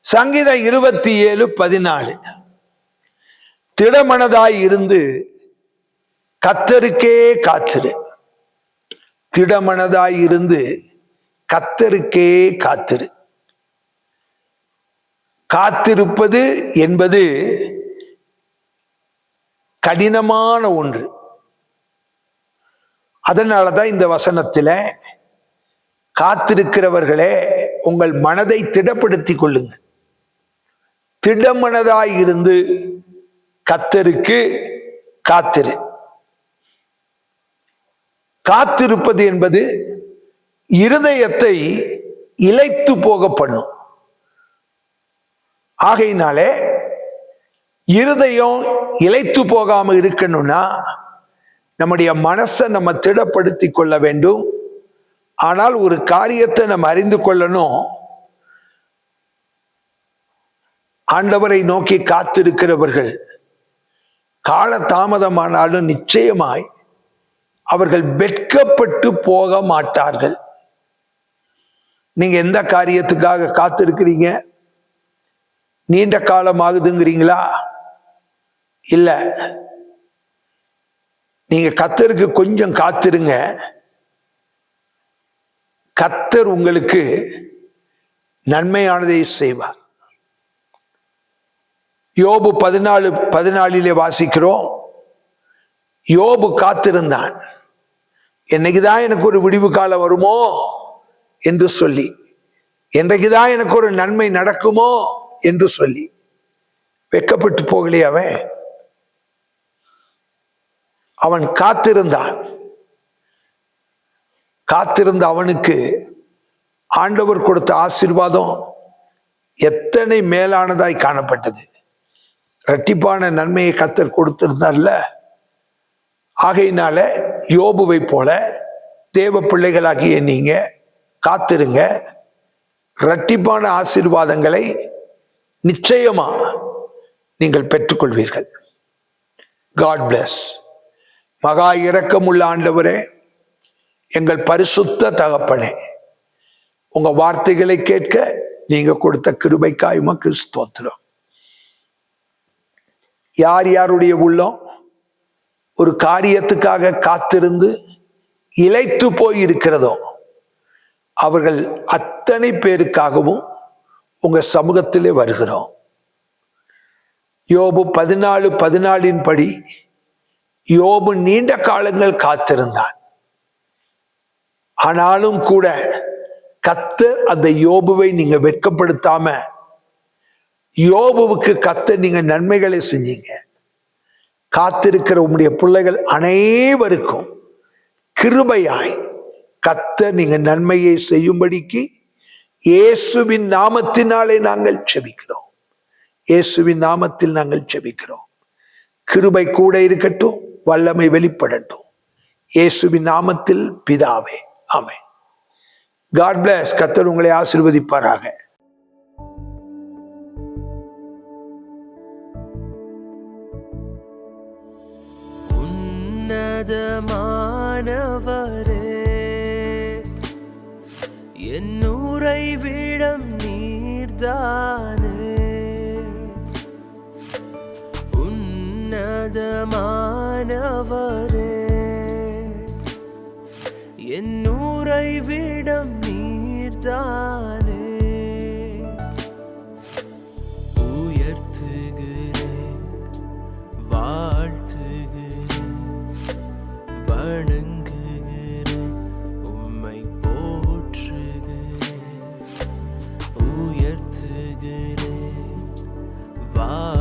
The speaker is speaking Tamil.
சங்கீதம் இருபத்தி ஏழு பதினாலு. திடமனதாய் இருந்து கத்தருக்கே காத்திரு. திடமனதாய் இருந்து கத்தருக்கே காத்திரு. காத்திருப்பது என்பது கடினமான ஒன்று. அதனால தான் இந்த வசனத்தில் காத்திருக்கிறவர்களே உங்கள் மனதை திடப்படுத்திக் கொள்ளுங்கள். திடமனதாய் இருந்து கத்தருக்கு காத்திரு. காத்திருப்பது என்பது இருதயத்தை இழைத்து போக பண்ணும். ஆகையினாலே இருதயம் இழைத்து போகாம இருக்கணும்னா நம்முடைய மனசை நம்ம திடப்படுத்தி கொள்ள வேண்டும். ஆனால் ஒரு காரியத்தை நம்ம அறிந்து கொள்ளணும். ஆண்டவரை நோக்கி காத்திருக்கிறவர்கள் கால தாமதமானாலும் நிச்சயமாய் அவர்கள் வெட்கப்பட்டு போக மாட்டார்கள். நீங்க எந்த காரியத்துக்காக காத்திருக்கிறீங்க? நீண்ட காலம் ஆகுதுங்கிறீங்களா இல்ல. நீங்க கத்தருக்கு கொஞ்சம் காத்திருங்க. கத்தர் உங்களுக்கு நன்மையானதை செய்வார். யோபு பதினாலு பதினாலிலே வாசிக்கிறோம். யோபு காத்திருந்தான். என்னைக்குதான் எனக்கு ஒரு விடிவு காலம் வருமோ என்று சொல்லி என்றைக்குதான் எனக்கு ஒரு நன்மை நடக்குமோ என்று சொல்லி. வெக்கப்பட்டு போகலையே அவன். அவன் காத்திருந்தான். காத்திருந்த அவனுக்கு ஆண்டவர் கொடுத்த ஆசீர்வாதம் எத்தனை மேலானதாய் காணப்பட்டது. இரட்டிப்பான நன்மையை கத்தர் கொடுத்திருந்தார்ல? ஆகையினால யோபுவை போல தேவ பிள்ளைகளாகிய நீங்க காத்திருங்க. இரட்டிப்பான ஆசீர்வாதங்களை நிச்சயமா நீங்கள் பெற்றுக்கொள்வீர்கள். காட் பிளஸ் மகா இரக்கமுள்ள ஆண்டவரே எங்கள் பரிசுத்த தகப்பனே உங்க வார்த்தைகளை கேட்க நீங்க கொடுத்த கிருபைக்காயுமா கிறிஸ்தோத்திரம் யார் யாருடைய உள்ளம்? ஒரு காரியத்துக்காக காத்திருந்து இழைத்து போய் இருக்கிறதோ அவர்கள் அத்தனை பேருக்காகவும் உங்க சமூகத்திலே வருகிறோம். யோபு பதினாலு பதினாலின் படி யோபு நீண்ட காலங்கள் காத்திருந்தான். ஆனாலும் கூட கத்து அந்த யோபுவை நீங்க வெட்கப்படுத்தாம யோபுவுக்கு கத்த நீங்க நன்மைகளை செஞ்சீங்க. காத்திருக்கிற உங்களுடைய பிள்ளைகள் அனைவருக்கும் கிருபையாய் கத்த நீங்க நன்மையை செய்யும்படிக்கு இயேசுவின் நாமத்தினாலே நாங்கள் செபிக்கிறோம். இயேசுவின் நாமத்தில் நாங்கள் செபிக்கிறோம். கிருபை கூட இருக்கட்டும் வல்லமை வெளிப்படட்டும். இயேசுவின் நாமத்தில் பிதாவே ஆமே காட் பிளஸ் கத்தர் உங்களை ஆசிர்வதிப்பாராக. உன்னதமானவரே என்னூரை விடம் நீர்தானே. உன்னதமானவரே. என்னூரை விடம் நீர்தானே. வணங்குகிறேன். உம்மை போற்றுகிறேன். உயர்த்துகிறேன். வா